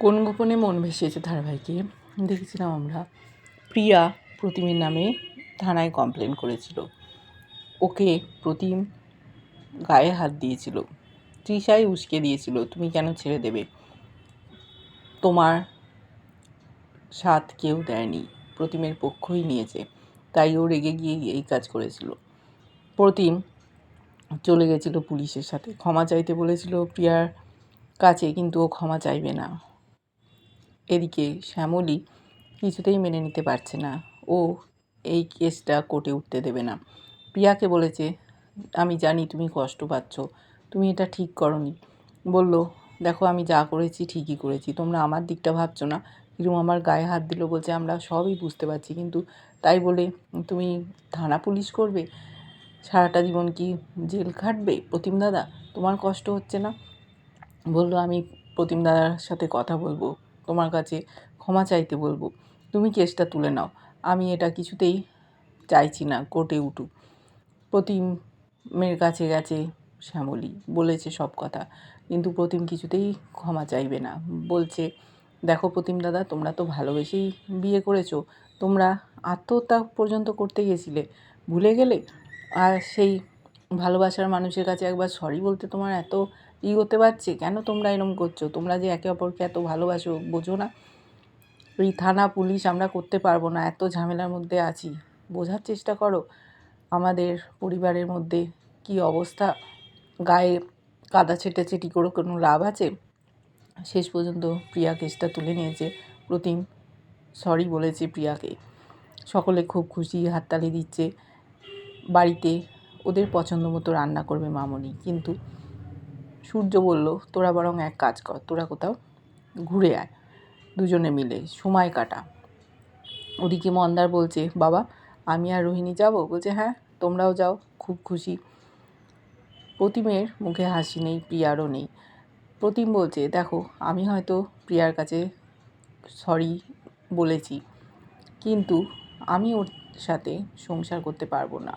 কোন গোপনে মন ভেসেছে ধারাবাহিকে? দেখেছিলাম আমরা। প্রিয়া প্রতিমের নামে থানায় কমপ্লেন করেছিল। ওকে প্রতিম গায়ে হাত দিয়েছিল। তৃষাই উস্কে দিয়েছিল, তুমি কেন ছেড়ে দেবে? তোমার সাথ কেউ দেয়নি। প্রতিমের পক্ষই নিয়েছে। তাই ও রেগে গিয়ে এই কাজ করেছিল। প্রতিম চলে গেছিল পুলিশের সাথে। ক্ষমা চাইতে বলেছিল প্রিয়ার কাছে, কিন্তু ও ক্ষমা চাইবে না। এদিকে শ্যামলী কিছুতেই মেনে নিতে পারছে না। ও এই কেসটা কোর্টে উঠতে দেবে না। প্রিয়াকে বলেছে, আমি জানি তুমি কষ্ট পাচ্ছ, তুমি এটা ঠিক করনি। বলল, দেখো, আমি যা করেছি ঠিকই করেছি, তোমরা আমার দিকটা ভাবছ না? কিরম আমার গায়ে হাত দিল, বলছে, আমরা সবই বুঝতে পারছি, কিন্তু তাই বলে তুমি থানা পুলিশ করবে? সারাটা জীবন কি জেল খাটবে? প্রতিম দাদা, তোমার কষ্ট হচ্ছে না? বলল, আমি প্রতিম দাদার সাথে কথা বলব। তোমার কাছে ক্ষমা চাইতে বলব। তুমি কেসটা তুলে নাও। আমি এটা কিছুতেই চাইছি না, কোর্টে উঠুক। প্রতিমের কাছে গেছে শ্যামলী, বলেছে সব কথা। কিন্তু প্রতিম কিছুতেই ক্ষমা চাইবে না। বলছে, দেখো প্রতিম দাদা, তোমরা তো ভালোবেসেই বিয়ে করেছ। তোমরা আত্মহত্যা পর্যন্ত করতে গেছিলে। ভুলে গেলে? আর সেই ভালোবাসার মানুষের কাছে একবার সরি বলতে তোমার এত ই হতে পারছে? কেন তোমরা এরম করছ? তোমরা যে একে অপরকে এত ভালোবাসো, বোঝো না। এই থানা পুলিশ আমরা করতে পারব না, এত ঝামেলার মধ্যে আছি। বোঝার চেষ্টা করো, আমাদের পরিবারের মধ্যে কি অবস্থা? গায়ে কাদা ছেটাছেটি করে কোনো লাভ আছে? শেষ পর্যন্ত প্রিয়া কেসটা তুলে নিয়েছে প্রতিম। সরি বলেছে প্রিয়াকে। সকলে খুব খুশি, হাততালি দিচ্ছে। বাড়িতে ওদের পছন্দ মতো রান্না করবে মামনি। কিন্তু সূর্য বলল, তোরা বরং এক কাজ কর, তোরা কোথাও ঘুরে আয়, দুজনে মিলে, সময় কাটা। ওদিকে মন্দার বলছে, বাবা, আমি আর রোহিণী যাব? বলছে হ্যাঁ তোমরাও যাও, খুব খুশি। প্রতিমের মুখে হাসি নেই, প্রিয়ারও নেই। প্রতিম বলছে, দেখো, আমি হয়তো প্রিয়ার কাছে সরি বলেছি, কিন্তু আমি ওর সাথে সংসার করতে পারব না।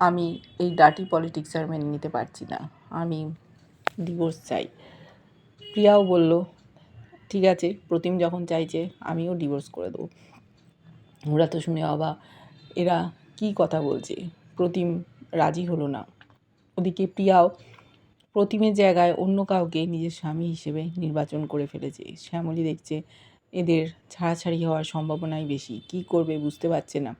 আমি এই ডাটি পলিটিক্স আর মেনে নিতে পারছি না। আমি ডিভোর্স চাই। প্রিয়াও বলল, ঠিক আছে, প্রতিম যখন চাইছে, আমিও ডিভোর্স করে দেবো। ওরা তো শুনে অবা এরা কি কথা বলছে? প্রতিম রাজি হলো না। ওদিকে প্রিয়াও প্রতিমের জায়গায় অন্য কাউকে নিজের স্বামী হিসেবে নির্বাচন করে ফেলেছে। শ্যামলী দেখছে এদের ছাড়াছাড়ি হওয়ার সম্ভাবনাই বেশি। কি করবে বুঝতে পারছে না।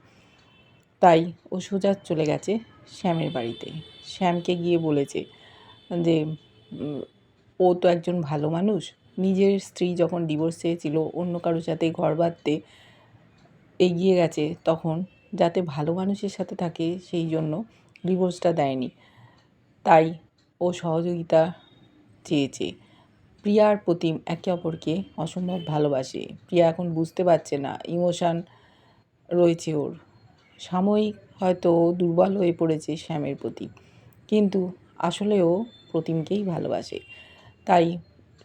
তাই ও সোজা চলে গেছে শ্যামের বাড়িতে। শ্যামকে গিয়ে বলেছে যে ও তো একজন ভালো মানুষ। নিজের স্ত্রী যখন ডিভোর্স চেয়েছিল, অন্য কারোর সাথে ঘর বাঁধতে এগিয়ে গেছে, তখন যাতে ভালো মানুষের সাথে থাকে, সেই জন্য ডিভোর্সটা দেয়নি। তাই ও সহযোগিতা চেয়েছে। প্রিয়ার প্রতি একে অপরকে অসম্ভব ভালোবাসে। প্রিয়া এখন বুঝতে পারছে না ইমোশান রয়েছে ওর। সাময়িক হয়তো দুর্বল হয়ে পড়েছে শ্যামের প্রতি। কিন্তু আসলে ও প্রতিমকেই ভালোবাসে। তাই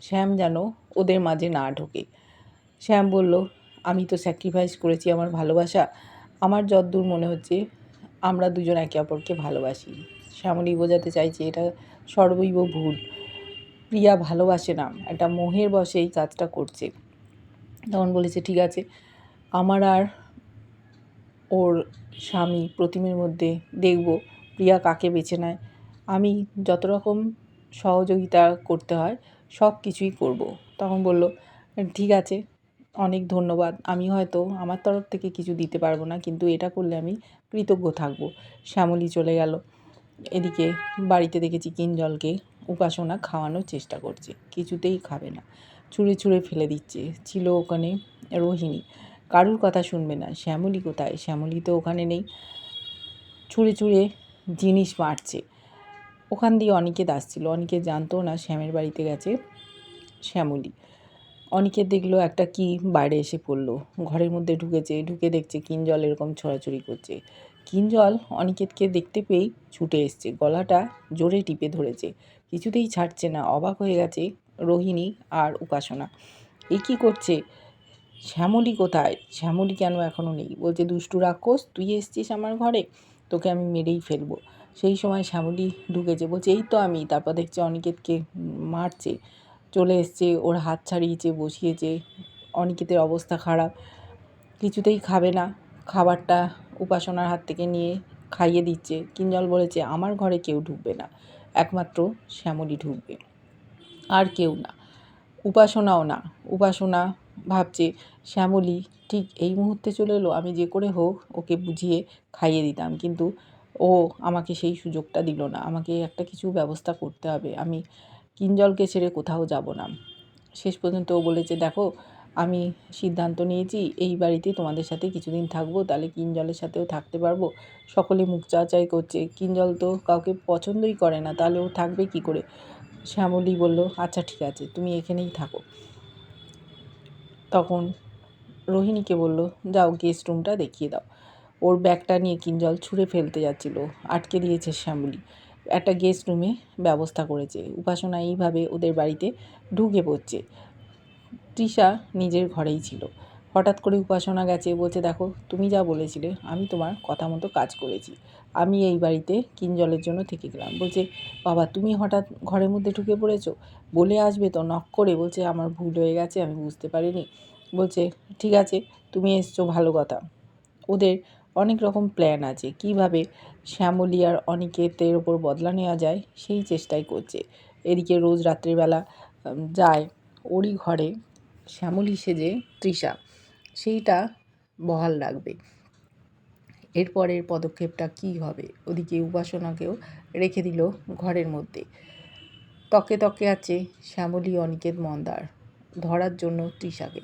শ্যাম যেন ওদের মাঝে না ঢোকে। শ্যাম বলল, আমি তো স্যাক্রিফাইস করেছি আমার ভালোবাসা। আমার যদ্দূর মনে হচ্ছে আমরা দুজন একে অপরকে ভালোবাসি। শ্যামলী বোঝাতে চাইছে, এটা সর্বৈব ভুল। প্রিয়া ভালোবাসে না, একটা মোহের বসে এই কাজটা করছে। তখন বলেছে, ঠিক আছে, আমার আর ওর স্বামী প্রতিমের মধ্যে দেখব, প্রিয়া কাকে বেছে নেয়? আমি যত রকম সহযোগিতা করতে হয়, সব কিছুই করব। তখন বলল, ঠিক আছে, অনেক ধন্যবাদ। আমি হয়তো আমার তরফ থেকে কিছু দিতে পারব না, কিন্তু এটা করলে আমি কৃতজ্ঞ থাকব। শ্যামলী চলে গেল। এদিকে বাড়িতে দেখেছি কিঞ্জলকে উপাসনা খাওয়ানোর চেষ্টা করছে। কিছুতেই খাবে না। ছুঁড়ে ছুঁড়ে ফেলে দিচ্ছে। ছিল ওখানে রোহিণী। কারুর কথা শুনবে না। শ্যামলী কোথায়? শ্যামলী তো ওখানে নেই। ছুঁড়ে ছুঁড়ে জিনিস মারছে। ওখান দিয়ে অনেকে আসছিল। অনেকে জানতো না শ্যামের বাড়িতে গেছে শ্যামলী। অনেকে দেখল একটা কি বাইরে এসে পড়ল। ঘরের মধ্যে ঢুকেছে, ঢুকে দেখছে কিঞ্জল এরকম ছড়াছড়ি করছে। কিঞ্জল অনিকেতকে দেখতে পেয়েই ছুটে এসছে। গলাটা জোরে টিপে ধরেছে। কিছুতেই ছাড়ছে না, অবাক হয়ে গেছে রোহিণী আর উপাসনা। এ কী করছে? শ্যামলী কোথায়? শ্যামলী কেন এখনও নেই? বলছে, দুষ্টু রাক্ষস, তুই এসছিস আমার ঘরে? তোকে আমি মেরেই ফেলব। সেই সময় শ্যামলী ঢুকেছে। বলছে, এই তো আমি। তারপর দেখছে অনিকেতকে মারছে। চলে এসছে, ওর হাত ছাড়িয়েছে, বসিয়েছে। অনিকেতের অবস্থা খারাপ। কিছুতেই খাবে না। খাবারটা উপাসনার হাত থেকে নিয়ে খাইয়ে দিচ্ছে। কিঞ্জল বলেছে, আমার ঘরে কেউ ঢুকবে না। একমাত্র শ্যামলী ঢুকবে। আর কেউ না। উপাসনাও না। উপাসনা ভাবছে, শ্যামলী, ঠিক এই মুহূর্তে চলে এলো। আমি যে করে হোক ওকে বুঝিয়ে খাইয়ে দিতাম। কিন্তু ও আমাকে সেই সুযোগটা দিল না। আমাকে একটা কিছু ব্যবস্থা করতে হবে। আমি কিঞ্জলকে ছেড়ে কোথাও যাব না। শেষ পর্যন্ত ও বলেছে, দেখো, আমি সিদ্ধান্ত নিয়েছি, এই বাড়িতে তোমাদের সাথে কিছুদিন থাকব, তাহলে কিঞ্জলের সাথেও থাকতে পারব। সকলে মুখ চাচাই করছে। কিঞ্জল তো কাউকে পছন্দই করে না, তাহলে ও থাকবে কি করে? শ্যামলী বলল আচ্ছা ঠিক আছে, তুমি এখানেই থাকো। তখন রোহিণীকে বলল, যাও গেস্ট রুমটা দেখিয়ে দাও। ওর ব্যাগটা নিয়ে কিঞ্জল ছুঁড়ে ফেলতে যাচ্ছিল, আটকে দিয়েছে শ্যামলী। একটা গেস্ট রুমে ব্যবস্থা করেছে। উপাসনা এইভাবে ওদের বাড়িতে ঢুকে পড়ছে। তৃষা নিজের ঘরেই ছিল। হঠাৎ করে উপাসনা গেছে, বলছে, দেখো, তুমি যা বলেছিলে, আমি তোমার কথা মতো কাজ করেছি। আমি এই বাড়িতে কিঞ্জলের জন্য থেকে গেলাম। বলছে, বাবা, তুমি হঠাৎ ঘরের মধ্যে ঢুকে পড়েছো? বলে আসবে তো, নক করে। বলছে, আমার ভুল হয়ে গেছে, আমি বুঝতে পারিনি। বলছে, ঠিক আছে, তুমি এসছো, ভালো কথা। ওদের অনেক রকম প্ল্যান আছে। কীভাবে শ্যামলী আর অনিকেতের ওপর বদলা নেওয়া যায়, সেই চেষ্টাই করছে। এদিকে রোজ রাত্রিবেলা যায় ওরই ঘরে শ্যামলী সেজে তৃষা। সেইটা বহাল রাখবে। এরপরের পদক্ষেপটা কী হবে? ওদিকে উপাসনাকেও রেখে দিল ঘরের মধ্যে। তকে তকে আছে শ্যামলী, অনিকেত, মন্দার। ধরার জন্য তৃষাকে।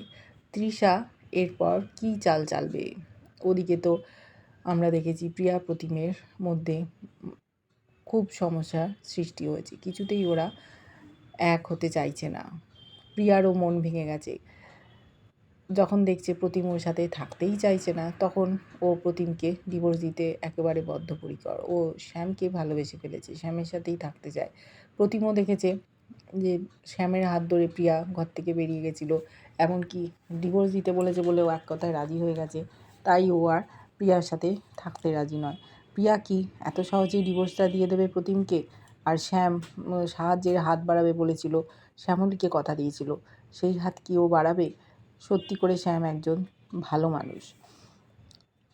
তৃষা, এরপর কী চাল চালবে? ওদিকে তো আমরা দেখেছি প্রিয়া প্রতিমের মধ্যে খুব সমস্যার সৃষ্টি হয়েছে। কিছুতেই ওরা এক হতে চাইছে না। প্রিয়ারও মন ভেঙে গেছে। যখন দেখছে প্রতিম ওর সাথে থাকতেই চাইছে না, তখন ও প্রতিমকে ডিভোর্স দিতে একেবারে বদ্ধপরিকর। ও শ্যামকে ভালোবেসে ফেলেছে, শ্যামের সাথেই থাকতে চায়। প্রতিমও দেখেছে যে শ্যামের হাত ধরে প্রিয়া ঘর থেকে বেরিয়ে গেছিল। এমনকি ডিভোর্স দিতে বলেছে বলে ও এক কথায় রাজি হয়ে গেছে। তাই ও আর প্রিয়ার সাথে থাকতে রাজি নয়। প্রিয়া কি এত সহজেই ডিভোর্সটা দিয়ে দেবে প্রতিমকে? আর শ্যাম সাহায্যের হাত বাড়াবে বলেছিল, শ্যামলীকে কথা দিয়েছিল। সেই হাত কি ও বাড়াবে? সত্যি করে শ্যাম একজন ভালো মানুষ।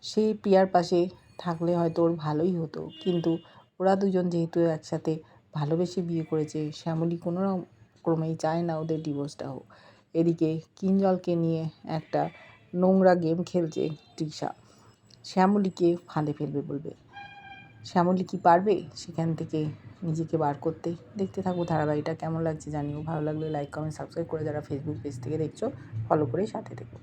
সে প্রিয়ার পাশে থাকলে হয়তো ওর ভালোই হতো। কিন্তু ওরা দুজন যেহেতু একসাথে ভালোবেসে বিয়ে করেছে, শ্যামলী কোনো ক্রমেই চায় না ওদের ডিভোর্সটা হোক। এদিকে কিঞ্জলকে নিয়ে একটা নোংরা গেম খেলছে তৃষা। শ্যামলীকে ফাঁদে ফেলবে বলবে। শ্যামলী কি পারবে সেখান থেকে নিজেকে বার করতে? দেখতে থাকব ধারাবাহিকটা কেমন লাগছে জানিও। ভালো লাগলে লাইক কমেন্ট সাবস্ক্রাইব করে যারা ফেসবুক পেজ থেকে দেখছ ফলো করে সাথে থেকো।